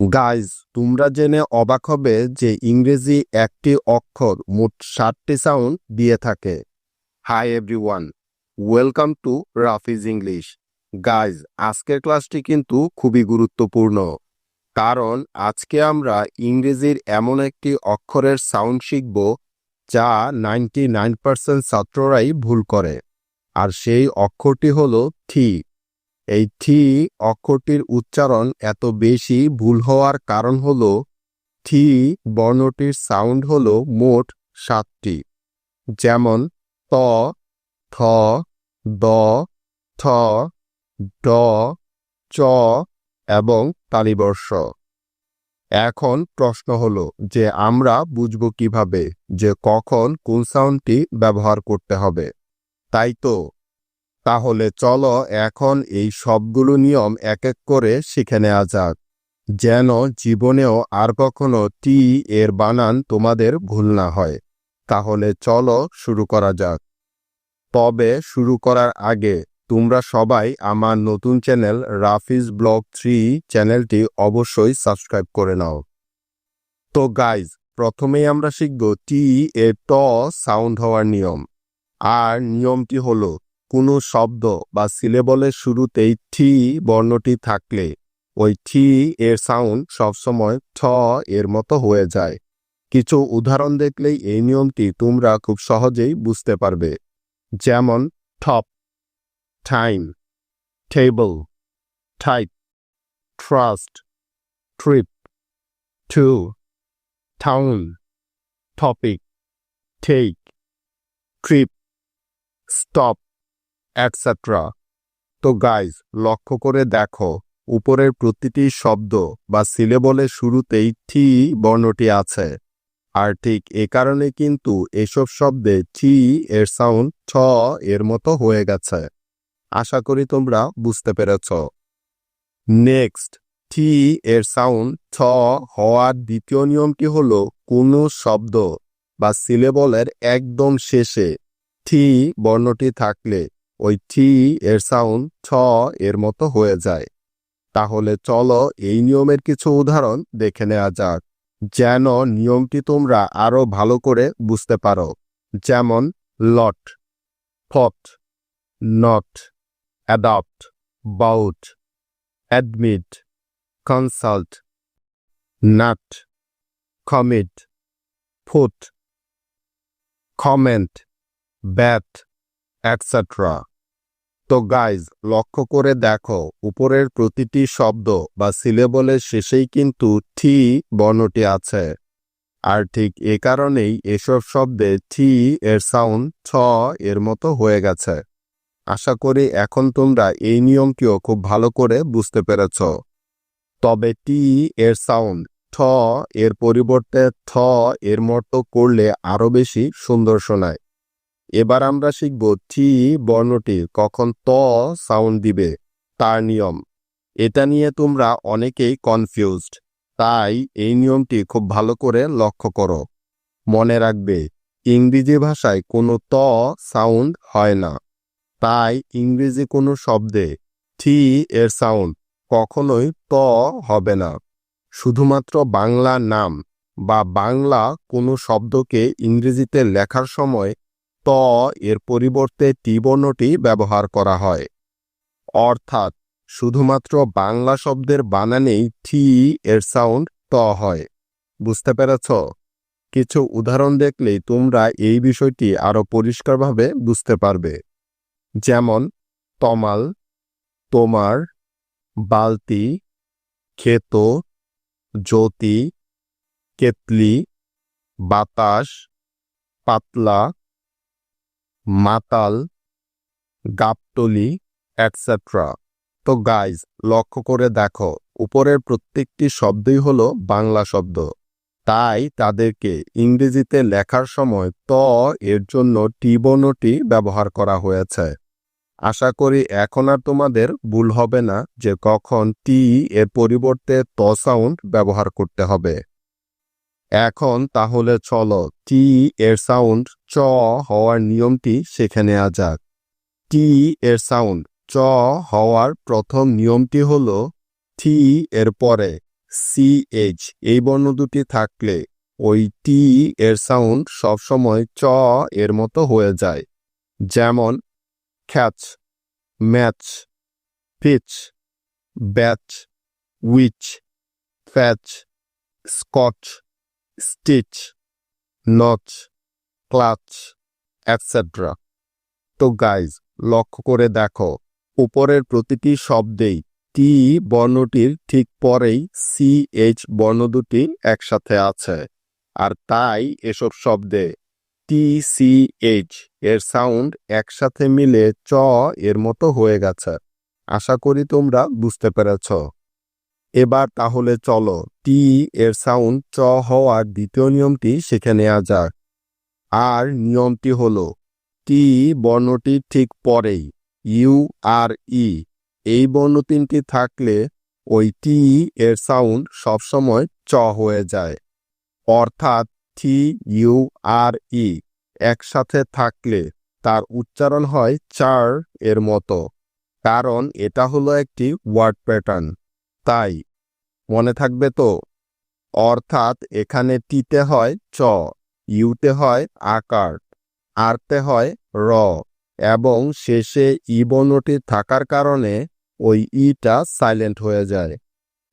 Guys তোমরা জেনে অবাক হবে যে ইংরেজি একটি অক্ষর মোট ষাটটি সাউন্ড দিয়ে থাকে। Hi everyone welcome to Rafi's English guys আজকের ক্লাসটি কিন্তু খুবই গুরুত্বপূর্ণ, কারণ আজকে আমরা ইংরেজির এমন একটি অক্ষরের সাউন্ড শিখব যা নাইনটি নাইন পার্সেন্ট ছাত্ররাই ভুল করে। আর সেই অক্ষরটি হলো থি এই থি অক্ষরটির উচ্চারণ এত বেশি ভুল হওয়ার কারণ হল, থি বর্ণটির সাউন্ড হল মোট সাতটি। যেমন, ত, থ, দ, থ, ড, চ এবং তালিবর্ষ। এখন প্রশ্ন হল যে আমরা বুঝব কীভাবে যে কখন কোন সাউন্ডটি ব্যবহার করতে হবে। তাই তো? তাহলে চলো এখন এই সবগুলো নিয়ম এক এক করে শিখে নেওয়া যাক। যেন জীবনেও আর কখনো টি এর বানান তোমাদের ভুল না হয়। তাহলে চলো শুরু করা যাক। তবে শুরু করার আগে তোমরা সবাই আমার নতুন চ্যানেল রাফিজ ব্লগ থ্রি চ্যানেলটি অবশ্যই সাবস্ক্রাইব করে নাও। তো গাইজ, প্রথমেই আমরা শিখব টি এর ট সাউন্ড হওয়ার নিয়ম। আর নিয়মটি হলো কোনো শব্দ বা সিলেবলের শুরুতেই ঠি বর্ণটি থাকলে, ওই ঠি এর সাউন্ড সবসময় ঠ এর মতো হয়ে যায়। কিছু উদাহরণ দেখলেই এই নিয়মটি তোমরা খুব সহজেই বুঝতে পারবে। যেমন top time table type trust trip to town topic take trip stop etcetera তো গাইজ লক্ষ্য করে দেখো, উপরের প্রতিটি শব্দ বা সিলেবলের শুরুতেই থি বর্ণটি আছে। আর ঠিক এ কারণে কিন্তু এসব শব্দে থি এর সাউন্ড ছ এর মতো হয়ে গেছে। আশা করি তোমরা বুঝতে পেরেছ। নেক্সট থি এর সাউন্ড ছ হওয়ার দ্বিতীয় নিয়মটি হলো কোনো শব্দ বা সিলেবলের একদম শেষে থি বর্ণটি থাকলে ওই থি এর সাউন্ড ছ এর মতো হয়ে যায়। তাহলে চলো এই নিয়মের কিছু উদাহরণ দেখে নেওয়া যাক। যেন নিয়মটি তোমরা আরও ভালো করে বুঝতে পারো। যেমন lot fought not adopt bout admit consult nut commit foot comment bat etcetera তো গাইজ লক্ষ্য করে দেখো, উপরের প্রতিটি শব্দ বা সিলেবলের শেষেই কিন্তু থি বর্ণটি আছে। আর ঠিক এ কারণেই এসব শব্দে থি এর সাউন্ড ছ এর মতো হয়ে গেছে। আশা করি এখন তোমরা এই নিয়মটিও খুব ভালো করে বুঝতে পেরেছ। তবে টি এর সাউন্ড ঠ এর পরিবর্তে থ এর মতো করলে আরও বেশি সুন্দর শোনায়। এবার আমরা শিখব টি বর্ণটি কখন ত সাউন্ড দিবে, তার নিয়ম। এটা নিয়ে তোমরা অনেকেই কনফিউজড তাই এই নিয়মটি খুব ভালো করে লক্ষ্য করো। মনে রাখবে, ইংরেজি ভাষায় কোনো ত সাউন্ড হয় না, তাই ইংরেজি কোনো শব্দে টি এর সাউন্ড কখনোই ত হবে না। শুধুমাত্র বাংলা নাম বা বাংলা কোনো শব্দকে ইংরেজিতে লেখার সময় ত এর পরিবর্তে টি বর্ণটি ব্যবহার করা হয়। অর্থাৎ শুধুমাত্র বাংলা শব্দের বানানেই থি এর সাউন্ড ত হয়। বুঝতে পেরেছ? কিছু উদাহরণ দেখলেই তোমরা এই বিষয়টি আরও পরিষ্কারভাবে বুঝতে পারবে। যেমন, তমাল, তোমার, বালতি, ক্ষেত, জ্যোতি, কেতলি, বাতাস, পাতলা মাতাল গাপটলি অ্যাটসেট্রা তো গাইজ লক্ষ্য করে দেখো, উপরের প্রত্যেকটি শব্দই হলো বাংলা শব্দ। তাই তাদেরকে ইংরেজিতে লেখার সময় ত এর জন্য টি বর্ণটি ব্যবহার করা হয়েছে। আশা করি এখন আর তোমাদের ভুল হবে না যে কখন টি এর পরিবর্তে ত সাউন্ড ব্যবহার করতে হবে। এখন তাহলে চলো টি এর সাউন্ড চ হওয়ার নিয়মটি শিখে নেওয়া যাক। টি এর সাউন্ড চ হওয়ার প্রথম নিয়মটি হল থি এর পরে সি এইচ এই বর্ণ দুটি থাকলে ওই টি এর সাউন্ড সবসময় চ এর মতো হয়ে যায়। যেমন catch match pitch batch which fetch scotch stitch notch clutch etcetera তো গাইজ লক্ষ্য করে দেখো, উপরের প্রতিটি শব্দেই টি বর্ণটির ঠিক পরেই সি এইচ বর্ণ দুটি একসাথে আছে। আর তাই এসব শব্দে টি সি এইচ এর সাউন্ড একসাথে মিলে চ এর মতো হয়ে গেছে। আশা করি তোমরা বুঝতে পেরেছ। এবার তাহলে চলো টি এর সাউন্ড চ হওয়ার দ্বিতীয় নিয়মটি শিখে নেওয়া যাক। আর নিয়মটি হল, টি বর্ণটি ঠিক পরেই, ইউ আর ই। এই বর্ণ তিনটি থাকলে ওই টি এর সাউন্ড সবসময় চ হয়ে যায়। অর্থাৎ টি, ইউ আর ই একসাথে থাকলে তার উচ্চারণ হয় চার এর মতো। কারণ এটা হলো একটি ওয়ার্ড প্যাটার্ন। তাই মনে থাকবে তো? অর্থাৎ এখানে টিতে হয় চ। ইউতে হয় আকার, আরতে হয় র, এবং শেষে ই বর্ণটি থাকার কারণে ওই ইটা সাইলেন্ট হয়ে যায়।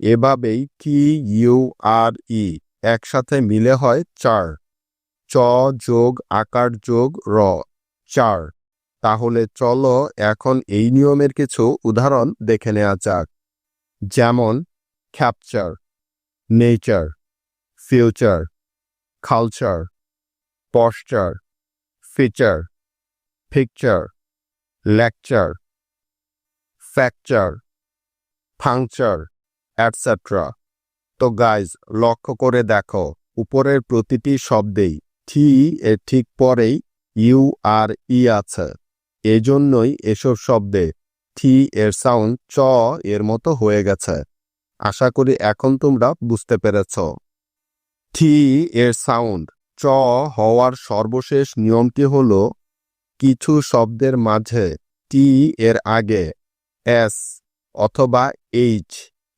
এভাবেই কি, ইউ, আর, ই একসাথে মিলে হয় চার। চ যোগ আকার যোগ র, চার। তাহলে চলো এখন এই নিয়মের কিছু উদাহরণ দেখে নেওয়া যাক। যেমন capture nature future culture posture feature picture lecture fracture puncture etcetera তো গাইজ লক্ষ্য করে দেখো, উপরের প্রতিটি শব্দেই থি এর ঠিক পরেই ইউ আর ই আছে। এজন্যই এসব শব্দে থি এর সাউন্ড চ এর মতো হয়ে গেছে। আশা করি এখন তোমরা বুঝতে পেরেছ। থি এর সাউন্ড চ হওয়ার সর্বশেষ নিয়মটি হল কিছু শব্দের মাঝে টি এর আগে, এস অথবা এইচ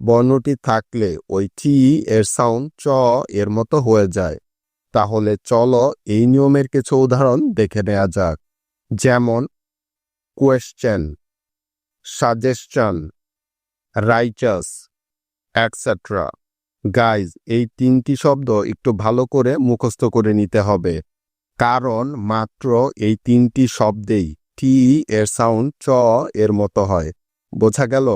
বর্ণটি থাকলে ওই টি এর সাউন্ড চ এর মতো হয়ে যায়। তাহলে চলো এই নিয়মের কিছু উদাহরণ দেখে নেওয়া যাক। যেমন question suggestion righteous etcetera guys এই তিনটি শব্দ একটু ভালো করে মুখস্থ করে নিতে হবে। কারণ মাত্র এই তিনটি শব্দেই টি এর সাউন্ড চ এর মতো হয়। বোঝা গেল?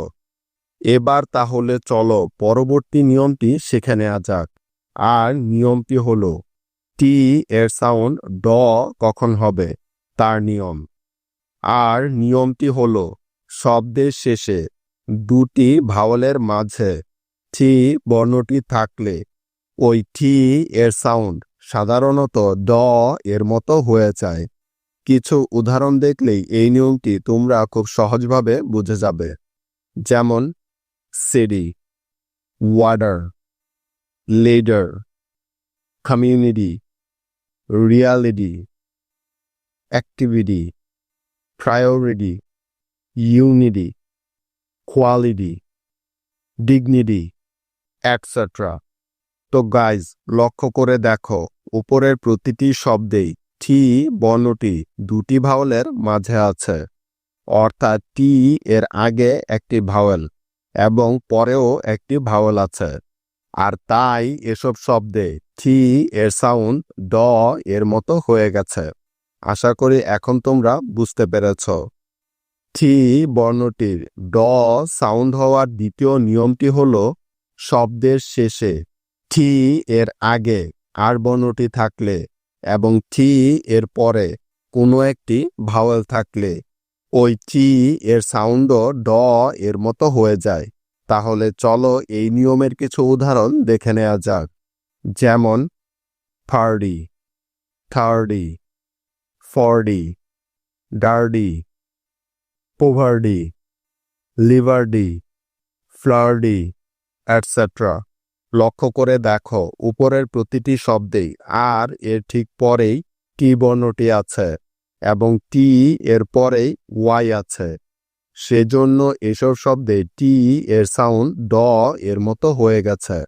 এবার তাহলে চলো পরবর্তী নিয়মটি শিখে নেওয়া যাক। আর নিয়মটি হল টি এর সাউন্ড ড কখন হবে? তার নিয়ম। আর নিয়মটি হল শব্দের শেষে দুটি ভাওয়ালের মাঝে টি বর্ণটি থাকলে ওই টি এর সাউন্ড সাধারণত ড এর মতো হয়ে যায়। কিছু উদাহরণ দেখলেই এই নিয়মটি তোমরা খুব সহজভাবে বুঝে যাবে। যেমন city water leader community reality activity priority unity quality dignity etcetera তো গাইজ লক্ষ্য করে দেখো, উপরের প্রতিটি শব্দেই টি বর্ণটি দুটি ভাওয়েলের মাঝে আছে। অর্থাৎ টি এর আগে একটি ভাওয়েল এবং পরেও একটি ভাওয়েল আছে। আর তাই এসব শব্দে টি এর সাউন্ড ড এর মতো হয়ে গেছে। আশা করি এখন তোমরা বুঝতে পেরেছ। টি বর্ণটির ড সাউন্ড হওয়ার দ্বিতীয় নিয়মটি হল শব্দের শেষে থি এর আগে আর বর্ণটি থাকলে এবং থি এর পরে কোনো একটি ভাওয়েল থাকলে, ওই টি এর সাউন্ডও ড এর মতো হয়ে যায়। তাহলে চলো এই নিয়মের কিছু উদাহরণ দেখে নেওয়া যাক। যেমন থার্ডি থার্ডি ফর্ডি ডার্ডি পোভার্ডি লিভারডি ফ্লার্ডি অ্যাটসেট্রা লক্ষ্য করে দেখো, উপরের প্রতিটি শব্দেই আর এর ঠিক পরেই টি বর্ণটি আছে এবং টি এর পরেই ওয়াই আছে। সেজন্য এসব শব্দে টি এর সাউন্ড ড এর মতো হয়ে গেছে।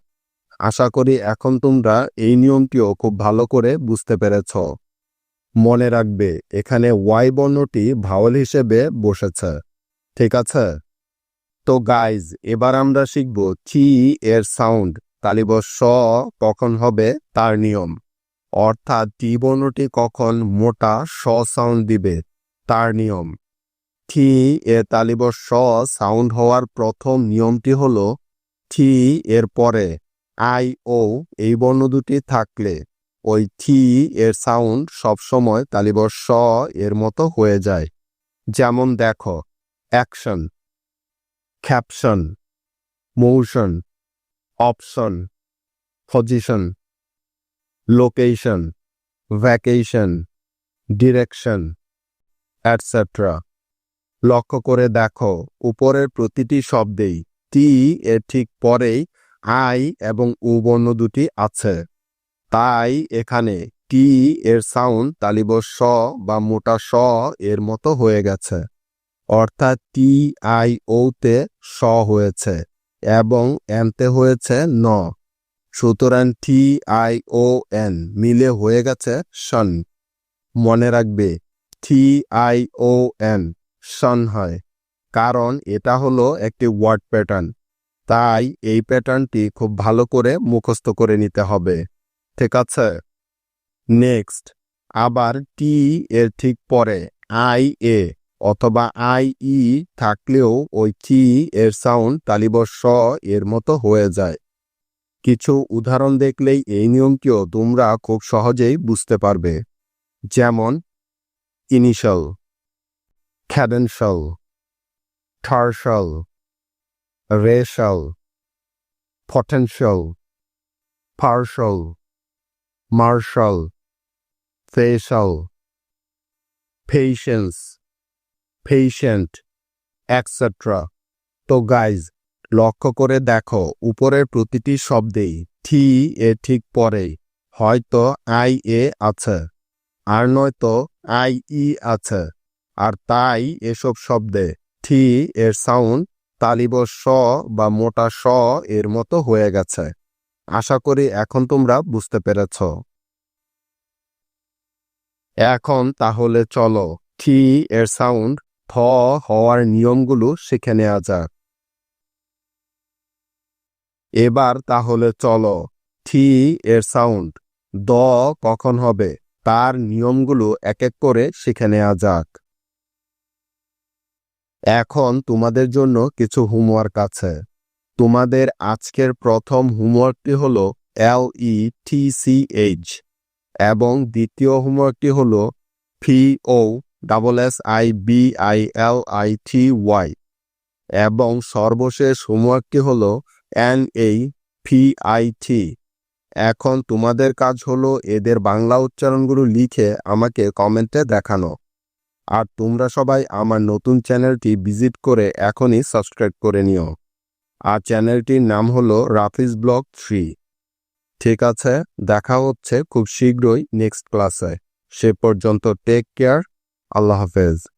আশা করি এখন তোমরা এই নিয়মটিও খুব ভালো করে বুঝতে পেরেছ। মনে রাখবে, এখানে ওয়াই বর্ণটি ভাওয়াল হিসেবে বসেছে। ঠিক আছে? তো গাইজ এবার আমরা শিখব থি এর সাউন্ড তালিব স কখন হবে তার নিয়ম। অর্থাৎ টি বর্ণটি কখন মোটা স সাউন্ড দিবে তার নিয়ম। থি এ তালিব স সাউন্ড হওয়ার প্রথম নিয়মটি হল থি এর পরে আই ও এই বর্ণ দুটি থাকলে ওই থি এর সাউন্ড সবসময় তালিব স এর মতো হয়ে যায়। যেমন দেখো action caption motion option position location vacation direction etcetera লক্ষ্য করে দেখো, উপরের প্রতিটি শব্দেই টি এর ঠিক পরেই আই এবং উ বর্ণ দুটি আছে। তাই এখানে টি এর সাউন্ড তালিব স বা মোটা স এর মতো হয়ে গেছে। অর্থাৎ টি আই ওতে স হয়েছে এবং এনতে হয়েছে ন। সুতরাং টি আই ও এন মিলে হয়ে গেছে সন। মনে রাখবে, টি আই ও এন সন হয়, কারণ এটা হলো একটি ওয়ার্ড প্যাটার্ন। তাই এই প্যাটার্নটি খুব ভালো করে মুখস্থ করে নিতে হবে। ঠিক আছে? নেক্সট, আবার টি এর ঠিক পরে আই এ অথবা আই, ই থাকলেও ওই টি এর সাউন্ড তালিব স এর মতো হয়ে যায়। কিছু উদাহরণ দেখলেই এই নিয়মটিও তোমরা খুব সহজেই বুঝতে পারবে। যেমন initial credential tertial racial potential partial martial facial patience patient etcetera তো গাইজ লক্ষ্য করে দেখো, উপরের প্রতিটি শব্দেই থি এ ঠিক পরেই, হয়তো আই এ আছে, আর নয়তো আই ই আছে, আর তাই এসব শব্দে থি এর সাউন্ড তালিব স বা মোটা স এর মতো হয়ে গেছে। আশা করি এখন তোমরা বুঝতে পেরেছ। এখন তাহলে চলো থি এর সাউন্ড থ হওয়ার নিয়মগুলো শিখে নেওয়া যাক। এবার তাহলে চলো, থি এর সাউন্ড। দ কখন হবে? তার নিয়মগুলো এক এক করে শিখে নেওয়া যাক। এখন তোমাদের জন্য কিছু হোমওয়ার্ক আছে। তোমাদের আজকের প্রথম হোমওয়ার্কটি হল এল ই টি সি এইচ এবং দ্বিতীয় হোমওয়ার্কটি হল P O double S I B I L I T Y এবং সর্বশেষ হোমওয়ার্কটি হল এন এই ফি আই টি এখন তোমাদের কাজ হলো এদের বাংলা উচ্চারণগুলো লিখে আমাকে কমেন্টে দেখানো। আর তোমরা সবাই আমার নতুন চ্যানেলটি ভিজিট করে এখনই সাবস্ক্রাইব করে নিও। আর চ্যানেলটির নাম হলো রাফিজ ব্লগ থ্রি। ঠিক আছে, দেখা হচ্ছে খুব শীঘ্রই নেক্সট ক্লাসে। সে পর্যন্ত টেক কেয়ার আল্লাহ হাফেজ।